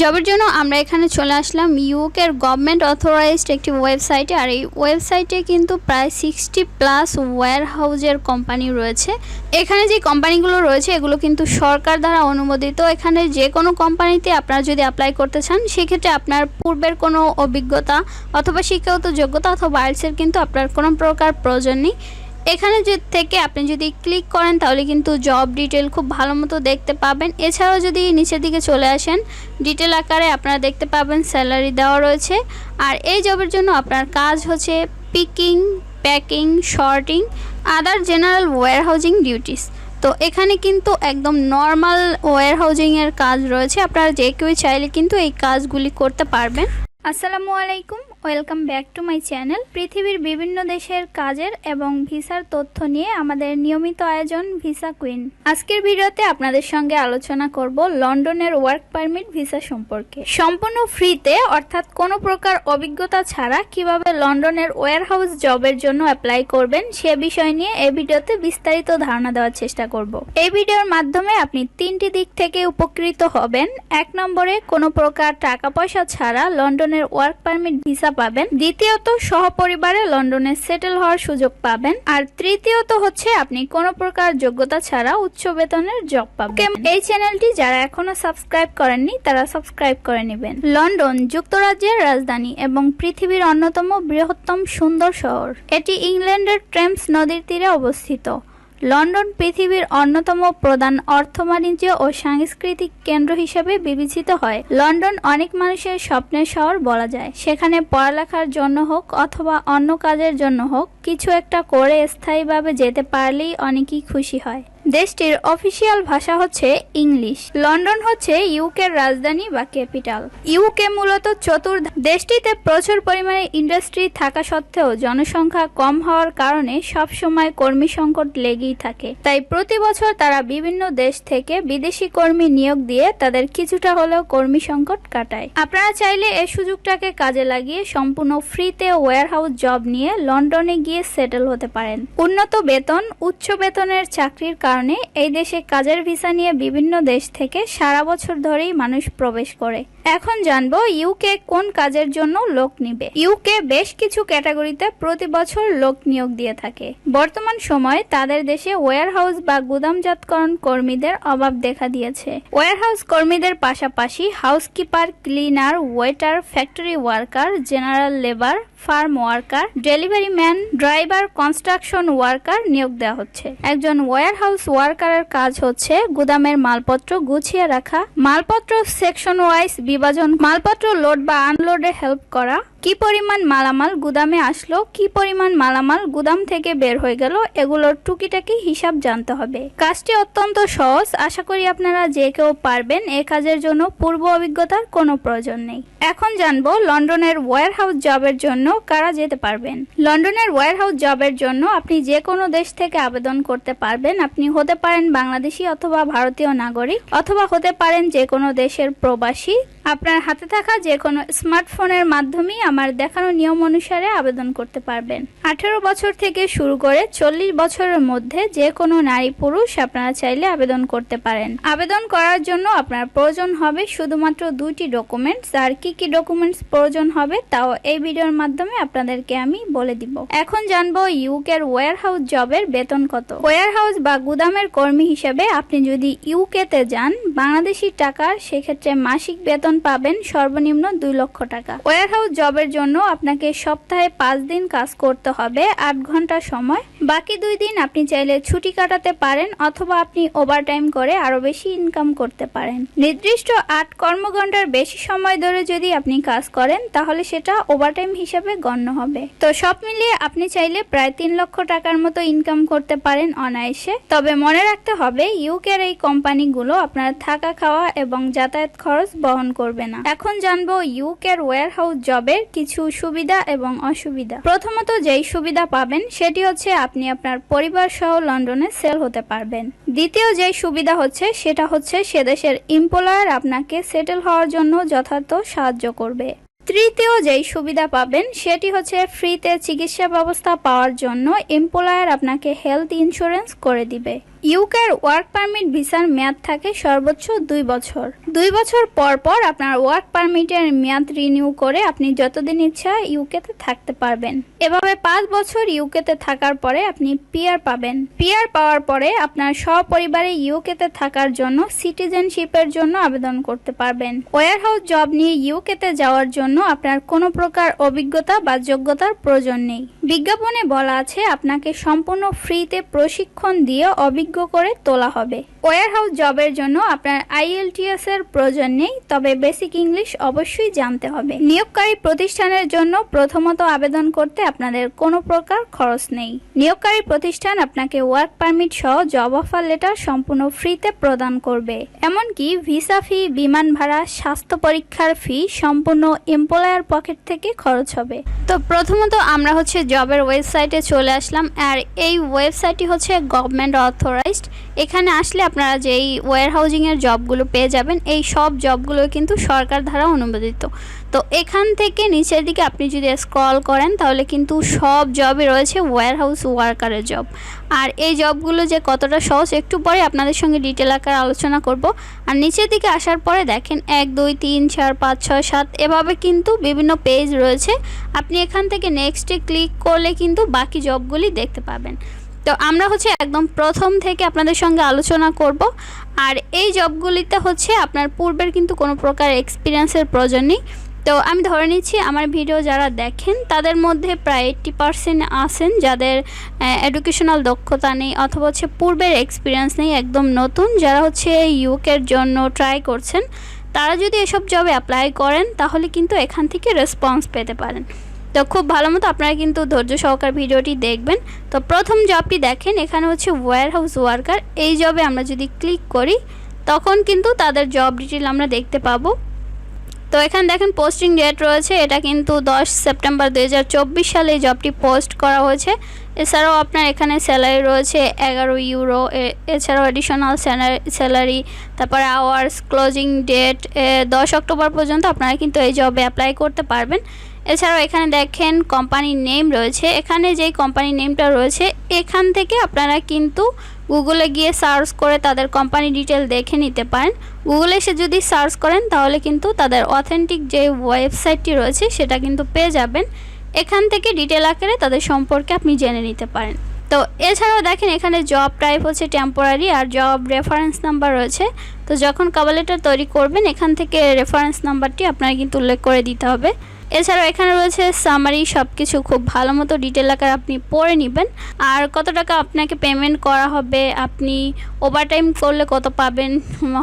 জবের জন্য আমরা এখানে চলে আসলাম। ইউকের গভর্নমেন্ট অথরাইজড একটি ওয়েবসাইটে আর এই ওয়েবসাইটে কিন্তু প্রায় সিক্সটি প্লাস ওয়্যার হাউজের কোম্পানি রয়েছে। এখানে যে কোম্পানিগুলো রয়েছে, এগুলো কিন্তু সরকার দ্বারা অনুমোদিত। এখানে যে কোনো কোম্পানিতে আপনারা যদি অ্যাপ্লাই করতে চান, সেক্ষেত্রে আপনার পূর্বের কোনো অভিজ্ঞতা অথবা শিক্ষাগত যোগ্যতা অথবা আইলসের কিন্তু আপনার কোনো প্রকার প্রয়োজন নেই। এখানে যে থেকে আপনি যদি ক্লিক করেন, তাহলে কিন্তু জব ডিটেল খুব ভালো মতো দেখতে পাবেন। এছাড়াও যদি নিচের দিকে চলে আসেন ডিটেল আকারে আপনারা দেখতে পাবেন স্যালারি দেওয়া রয়েছে। আর এই জবের জন্য আপনার কাজ হচ্ছে picking packing sorting other general warehousing duties তো এখানে কিন্তু একদম নর্মাল ওয়্যার হাউজিংয়ের কাজ রয়েছে। আপনারা যে কেউ চাইলে কিন্তু এই কাজগুলি করতে পারবেন। আসসালামু আলাইকুম। Welcome back to my channel. পৃথিবীর বিভিন্ন দেশের কাজের এবং ভিসার তথ্য নিয়ে আমাদের নিয়মিত আয়োজন ভিসা কুইন। আজকের ভিডিওতে আপনাদের সঙ্গে আলোচনা করব লন্ডনের ওয়ার্ক পারমিট ভিসা সম্পর্কে। সম্পূর্ণ ফ্রিতে, অর্থাৎ কোনো প্রকার অভিজ্ঞতা ছাড়া কীভাবে লন্ডনের ওয়্যারহাউস জবের জন্য অ্যাপ্লাই করবেন সে বিষয় নিয়ে এই ভিডিওতে বিস্তারিত ধারণা দেওয়ার চেষ্টা করব। এই ভিডিওর মাধ্যমে আপনি তিনটি দিক থেকে উপকৃত হবেন। এক নম্বরে, কোনো প্রকার টাকা পয়সা ছাড়া লন্ডনের ওয়ার্ক পারমিট ভিসা পাবেন। দ্বিতীয়ত, সহপরিবারে লন্ডনে সেটেল হওয়ার সুযোগ পাবেন। আর তৃতীয়ত হচ্ছে, আপনি কোনো প্রকার যোগ্যতা ছাড়া উচ্চ বেতনের জব পাবেন। এই চ্যানেলটি যারা এখনও সাবস্ক্রাইব করেননি, তারা সাবস্ক্রাইব করে নেবেন। লন্ডন, যুক্তরাজ্যের রাজধানী এবং পৃথিবীর অন্যতম বৃহত্তম সুন্দর শহর। এটি ইংল্যান্ডের ট্রেমস নদীর তীরে অবস্থিত। লন্ডন পৃথিবীর অন্যতম প্রধান অর্থ বাণিজ্য ও সাংস্কৃতিক কেন্দ্র হিসেবে বিবেচিত হয়। লন্ডন অনেক মানুষের স্বপ্নের শহর বলা যায়। সেখানে পড়ালেখার জন্য হোক অথবা অন্য কাজের জন্য হোক, কিছু একটা করে স্থায়ীভাবে যেতে পারলেই অনেকেই খুশি হয়। দেশটির অফিসিয়াল ভাষা হচ্ছে ইংলিশ। লন্ডন হচ্ছে ইউকের রাজধানী বা ক্যাপিটাল। ইউকে মূলত চতুর্থ দেশটিতে প্রচুর পরিমাণে ইন্ডাস্ট্রি থাকা সত্ত্বেও জনসংখ্যা কম হওয়ার কারণে সবসময় কর্মী সংকট লেগেই থাকে। তাই প্রতি বছর তারা বিভিন্ন দেশ থেকে বিদেশি কর্মী নিয়োগ দিয়ে তাদের কিছুটা হলেও কর্মী সংকট কাটায়। আপনারা চাইলে এই সুযোগটাকে কাজে লাগিয়ে সম্পূর্ণ ফ্রিতে ওয়্যারহাউস জব নিয়ে লন্ডনে গিয়ে সেটেল হতে পারেন। উন্নত বেতন, উচ্চ বেতনের চাকরির কারণে এই দেশে কাজের ভিসা নিয়ে বিভিন্ন দেশ থেকে সারা বছর ধরেই মানুষ প্রবেশ করে। এখন জানব ইউকে কোন কাজের জন্য লোক নিবে। ইউকে বেশ কিছু ক্যাটাগরিতে প্রতি বছর লোক নিয়োগ দিয়ে থাকে। বর্তমান সময়ে তাদের দেশে ওয়্যারহাউস বা গুদামজাতকরণ কর্মীদের অভাব দেখা দিয়েছে। ওয়্যারহাউস কর্মীদের পাশাপাশি housekeeper cleaner waiter factory worker general labour farm worker delivery man driver construction worker নিয়োগ দেওয়া হচ্ছে। একজন ওয়্যারহাউস ওয়ার্কারের কাজ হচ্ছে গুদামের মালপত্র গুছিয়ে রাখা। মালপত্র সেকশন ওয়াইজ বিভাজন মালপত্র লোড বা আনলোডে হেল্প করা। কি পরিমাণ মালামাল গুদামে আসলো, কি পরিমাণ মালামাল গুদাম থেকে বের হয়ে গেল, এগুলোর টুকিটাকি হিসাব জানতে হবে। কাজটি অত্যন্ত সহজ, আশা করি আপনারা যে কেউ পারবেন, এ কাজের জন্য পূর্ব অভিজ্ঞতার কোনো প্রয়োজন নেই। এখন জানব লন্ডনের ওয়ার ওয়্যারহাউস জবের জন্য কারা যেতে পারবেন। লন্ডনের ওয়্যারহাউস জবের জন্য আপনি যে কোনো দেশ থেকে আবেদন করতে পারবেন। আপনি হতে পারেন বাংলাদেশি অথবা ভারতীয় নাগরিক, অথবা হতে পারেন যে কোনো দেশের প্রবাসী। আপনার হাতে থাকা যে কোনো স্মার্টফোনের মাধ্যমেই আমার দেখানো নিয়ম অনুসারে আবেদন করতে পারবেন। আঠেরো বছর থেকে শুরু করে চল্লিশ বছরের মধ্যে যে কোনো নারী পুরুষ আপনারা চাইলে আবেদন করতে পারেন। আবেদন করার জন্য আপনার প্রয়োজন হবে শুধুমাত্র দুইটি ডকুমেন্টস। আর কি কি ডকুমেন্টস প্রয়োজন হবে তাও এই ভিডিওর মাধ্যমে আপনাদেরকে আমি বলে দিব। এখন জানব ইউকের ওয়্যার হাউস জবের বেতন কত। ওয়্যার হাউস বা গুদামের কর্মী হিসেবে আপনি যদি ইউকেতে যান, বাংলাদেশি টাকার সেক্ষেত্রে মাসিক বেতন পাবেন সর্বনিম্ন দুই লক্ষ টাকা। ওয়্যার হাউস জবের জন্য আপনাকে সপ্তাহে পাঁচ দিন কাজ করতে হবে, আট ঘণ্টা সময়। বাকি দুই দিন আপনি চাইলে ছুটি কাটাতে পারেন অথবা আপনি ওভারটাইম করে আরও বেশি ইনকাম করতে পারেন। নির্দিষ্ট আট কর্মঘন্টার বেশি সময় ধরে যদি আপনি কাজ করেন, তাহলে সেটা ওভারটাইম হিসাবে গণ্য হবে। তো সব মিলিয়ে আপনি চাইলে প্রায় তিন লক্ষ টাকার মতো ইনকাম করতে পারেন অনায়াসে। তবে মনে রাখতে হবে ইউকের এই কোম্পানিগুলো আপনার থাকা খাওয়া এবং যাতায়াত খরচ বহন করবে না। এখন জানব ইউকের ওয়্যার হাউস জবের কিছু সুবিধা এবং অসুবিধা। প্রথমত যেই সুবিধা পাবেন সেটি হচ্ছে আপনি আপনার পরিবার সহ লন্ডনে সেল হতে পারবেন। দ্বিতীয় যেই সুবিধা হচ্ছে সেটা হচ্ছে সে দেশের এমপ্লয়ার আপনাকে সেটেল হওয়ার জন্য যথার্থ সাহায্য করবে। তৃতীয় যেই সুবিধা পাবেন সেটি হচ্ছে ফ্রিতে চিকিৎসা ব্যবস্থা পাওয়ার জন্য এমপ্লয়ার আপনাকে হেলথ ইন্স্যুরেন্স করে দিবে। ইউকের ওয়ার্ক পারমিট ভিসার মেয়াদ থাকে সর্বোচ্চ দুই বছর। দুই বছর পর পর আপনার ওয়ার্ক পারমিটের মেয়াদ রিনিউ করে আপনি যতদিন ইচ্ছা ইউকেতে থাকতে পারবেন। এভাবে পাঁচ বছর ইউকেতে থাকার পরে আপনি পিআর পাবেন। পিআর পাওয়ার পরে আপনার সপরিবারে ইউকেতে থাকার জন্য সিটিজেনশিপের জন্য আবেদন করতে পারবেন। ওয়ার হাউস জব নিয়ে ইউকেতে যাওয়ার জন্য আপনার কোনো প্রকার অভিজ্ঞতা বা যোগ্যতার প্রয়োজন নেই। বিজ্ঞাপনে বলা আছে, আপনাকে সম্পূর্ণ ফ্রিতে প্রশিক্ষণ দিয়ে অভিজ্ঞ করে তোলা হবে। ওয়ার হাউস জবের জন্য আপনার আইএলটিএস এর প্রয়োজন নেই, তবে বেসিক ইংলিশ অবশ্যই জানতে হবে। নিয়োগকারী প্রতিষ্ঠানের জন্য প্রথমত আবেদন করতে আপনাদের কোনো প্রকার খরচ নেই। নিয়োগকারী প্রতিষ্ঠান আপনাকে ওয়ার্ক পারমিট সহ জব অফার লেটার সম্পূর্ণ ফ্রিতে প্রদান করবে। এমনকি ভিসা ফি বিমান ভাড়া, স্বাস্থ্য পরীক্ষার ফি সম্পূর্ণ এমপ্লয়ার পকেট থেকে খরচ হবে। তো প্রথমত আমরা হচ্ছে জবের ওয়েবসাইটে চলে আসলাম, আর এই ওয়েবসাইটটি হচ্ছে গভর্নমেন্ট অথরাইজড এখানে আসলে আপনারা যেই ওয়ার হাউজিংয়ের জবগুলো পেয়ে যাবেন, এই সব জবগুলো কিন্তু সরকার দ্বারা অনুমোদিত। তো এখান থেকে নিচের দিকে আপনি যদি স্ক্রল করেন, তাহলে কিন্তু সব জবই রয়েছে ওয়্যার হাউস ওয়ার্কারের জব আর এই জবগুলো যে কতটা সহজ, একটু পরে আপনাদের সঙ্গে ডিটেল আকারে আলোচনা করব। আর নিচের দিকে আসার পরে দেখেন, এক, দুই, তিন, চার, পাঁচ, ছয়, সাত, এভাবে কিন্তু বিভিন্ন পেজ রয়েছে। আপনি এখান থেকে নেক্সটে ক্লিক করলে কিন্তু বাকি জবগুলি দেখতে পাবেন। তো আমরা হচ্ছে একদম প্রথম থেকে আপনাদের সঙ্গে আলোচনা করব। আর এই জবগুলিতে হচ্ছে আপনার পূর্বের কিন্তু কোনো প্রকার এক্সপিরিয়েন্সের প্রয়োজন নেই। তো আমি ধরে নিচ্ছি, আমার ভিডিও যারা দেখেন, তাদের মধ্যে প্রায় এইট্টি পারসেন্ট আসেন যাদের এডুকেশনাল দক্ষতা নেই অথবা হচ্ছে পূর্বের এক্সপিরিয়েন্স নেই, একদম নতুন, যারা হচ্ছে ইউকের জন্য ট্রাই করছেন। তারা যদি এসব জবে অ্যাপ্লাই করেন, তাহলে কিন্তু এখান থেকে রেসপন্স পেতে পারেন। তো খুব ভালো মতো আপনারা কিন্তু ধৈর্য সহকার ভিডিওটি দেখবেন। তো প্রথম জবটি দেখেন, এখানে হচ্ছে ওয়্যার হাউস ওয়ার্কার এই জবে আমরা যদি ক্লিক করি, তখন কিন্তু তাদের জব ডিটেল আমরা দেখতে পাবো। তো এখানে দেখেন পোস্টিং ডেট রয়েছে, এটা কিন্তু দশ সেপ্টেম্বর দু হাজার চব্বিশ সালে এই জবটি পোস্ট করা হয়েছে। এছাড়াও আপনার এখানে স্যালারি রয়েছে এগারো ইউরো এছাড়াও অ্যাডিশনাল স্যালারি তারপরে আওয়ার্স ক্লোজিং ডেট দশ অক্টোবর পর্যন্ত আপনারা কিন্তু এই জবে অ্যাপ্লাই করতে পারবেন। এছাড়াও এখানে দেখেন কোম্পানির নেম রয়েছে। এখানে যেই কোম্পানির নেমটা রয়েছে, এখান থেকে আপনারা কিন্তু গুগলে গিয়ে সার্চ করে তাদের কোম্পানি ডিটেল দেখে নিতে পারেন। গুগলে এসে যদি সার্চ করেন, তাহলে কিন্তু তাদের অথেন্টিক যে ওয়েবসাইটটি রয়েছে, সেটা কিন্তু পেয়ে যাবেন। এখান থেকে ডিটেল আকারে তাদের সম্পর্কে আপনি জেনে নিতে পারেন। তো এছাড়াও দেখেন, এখানে জব টাইপ হচ্ছে টেম্পোরারি আর জব রেফারেন্স নাম্বার রয়েছে। তো যখন কাবালেটার তৈরি করবেন, এখান থেকে রেফারেন্স নাম্বারটি আপনার কিন্তু উল্লেখ করে দিতে হবে। এছাড়াও এখানে রয়েছে সামারি সব কিছু খুব ভালো মতো ডিটেল আকার আপনি পড়ে নেবেন। আর কত টাকা আপনাকে পেমেন্ট করা হবে, আপনি ওভারটাইম করলে কত পাবেন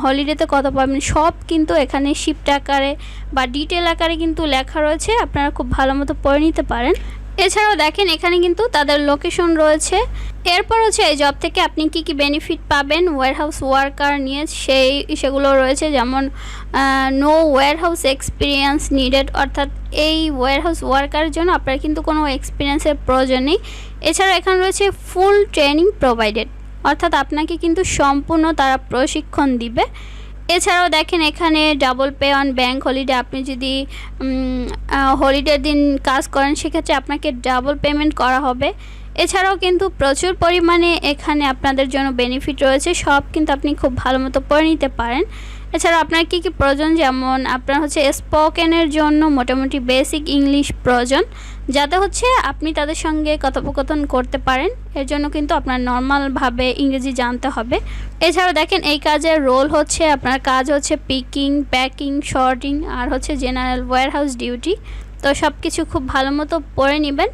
হলিডেতে কত পাবেন, সব কিন্তু এখানে শিফট আকারে বা ডিটেল আকারে কিন্তু লেখা রয়েছে। আপনারা খুব ভালো মতো পড়ে নিতে পারেন। এছাড়াও দেখেন, এখানে কিন্তু তাদের লোকেশন রয়েছে। এরপর হচ্ছে এই জব থেকে আপনি কি কি বেনিফিট পাবেন? ওয়ারহাউস ওয়ার্কার নিয়ে সেই সেগুলো রয়েছে, যেমন নো ওয়ারহাউস এক্সপিরিয়েন্স নিডেড অর্থাৎ এই ওয়ারহাউস ওয়ার্কারের জন্য আপনার কিন্তু কোনো এক্সপিরিয়েন্সের প্রয়োজন নেই। এছাড়া এখানে রয়েছে ফুল ট্রেনিং প্রোভাইডেড অর্থাৎ আপনাকে কিন্তু সম্পূর্ণ তারা প্রশিক্ষণ দিবে। এছাড়াও দেখেন এখানে double pay on bank holiday আপনি যদি হলিডের দিন কাজ করেন, সেক্ষেত্রে আপনাকে ডাবল পেমেন্ট করা হবে। এছাড়াও কিন্তু প্রচুর পরিমাণে এখানে আপনাদের জন্য বেনিফিট রয়েছে। সব কিন্তু আপনি খুব ভালো মতো পড়ে নিতে পারেন। এছাড়া আপনার কী কী প্রয়োজন? যেমন আপনার হচ্ছে স্পোকেনের জন্য মোটামুটি বেসিক ইংলিশ প্রয়োজন, যাতে হচ্ছে আপনি তাদের সঙ্গে কথোপকথন করতে পারেন। এর জন্য কিন্তু আপনার নর্মালভাবে ইংরেজি জানতে হবে। এছাড়াও দেখেন এই কাজের রোল হচ্ছে আপনার কাজ হচ্ছে পিকিং প্যাকিং শর্টিং আর হচ্ছে জেনারেল ওয়্যারহাউস ডিউটি তো সব কিছু খুব ভালো মতো পড়ে নেবেন।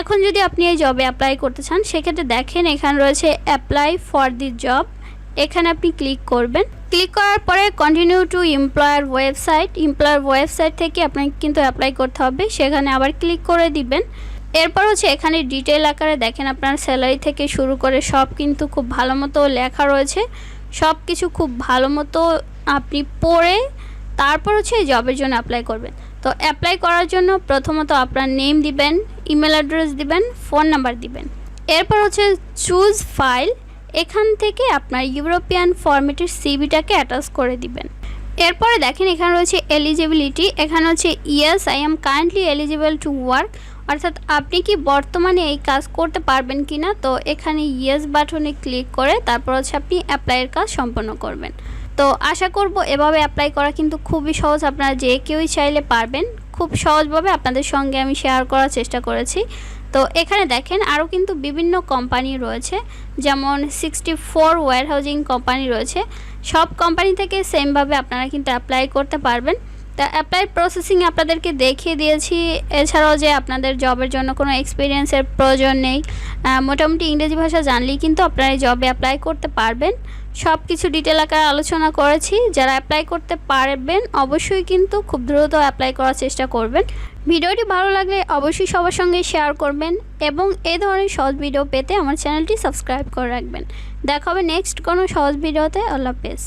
এখন যদি আপনি এই জবে অ্যাপ্লাই করতে চান, সেক্ষেত্রে দেখেন এখানে রয়েছে অ্যাপ্লাই ফর দি জব এখানে আপনি ক্লিক করবেন। ক্লিক করার পরে continue to employer website employer website থেকে আপনাকে কিন্তু অ্যাপ্লাই করতে হবে। সেখানে আবার ক্লিক করে দিবেন। এরপর হচ্ছে এখানে ডিটেল আকারে দেখেন আপনার স্যালারি থেকে শুরু করে সব কিন্তু খুব ভালো মতো লেখা রয়েছে। সব কিছু খুব ভালো মতো আপনি পড়ে তারপর হচ্ছে এই জবের জন্য অ্যাপ্লাই করবেন। তো অ্যাপ্লাই করার জন্য প্রথমত আপনার নেম দিবেন। ইমেল অ্যাড্রেস দিবেন ফোন নাম্বার দিবেন। এরপর হচ্ছে চুজ ফাইল এখান থেকে আপনার ইউরোপিয়ান ফরম্যাটের সিবিটাকে অ্যাটাচ করে দিবেন। এরপরে দেখেন এখানে রয়েছে এলিজিবিলিটি এখানে হচ্ছে yes I am kindly eligible to work অর্থাৎ আপনি কি বর্তমানে এই কাজ করতে পারবেন কি না তো এখানে ইয়েস বাটনে ক্লিক করে তারপর হচ্ছে আপনি অ্যাপ্লাইয়ের কাজ সম্পন্ন করবেন। তো আশা করব এভাবে অ্যাপ্লাই করা কিন্তু খুবই সহজ, আপনারা যে কেউই চাইলে পারবেন। খুব সহজভাবে আপনাদের সঙ্গে আমি শেয়ার করার চেষ্টা করেছি। তো এখানে দেখেন আরও কিন্তু বিভিন্ন কোম্পানি রয়েছে, যেমন sixty four warehousing company রয়েছে। সব কোম্পানি থেকে সেমভাবে আপনারা কিন্তু অ্যাপ্লাই করতে পারবেন। তা অ্যাপ্লাই প্রসেসিং আপনাদেরকে দেখিয়ে দিয়েছি। এছাড়াও যে আপনাদের জবের জন্য কোনো এক্সপিরিয়েন্সের প্রয়োজন নেই। মোটামুটি ইংরেজি ভাষা জানলেই কিন্তু আপনারা এই জবে অ্যাপ্লাই করতে পারবেন। সব কিছু ডিটেল আকারে আলোচনা করেছি। যারা অ্যাপ্লাই করতে পারবেন, অবশ্যই কিন্তু খুব দ্রুত অ্যাপ্লাই করার চেষ্টা করবেন। ভিডিওটি ভালো লাগলে অবশ্যই সবার সঙ্গে শেয়ার করবেন এবং এই ধরনের সহজ ভিডিও পেতে আমার চ্যানেলটি সাবস্ক্রাইব করে রাখবেন। দেখা হবে নেক্সট কোনো সহজ ভিডিওতে আল্লাহ হাফেজ।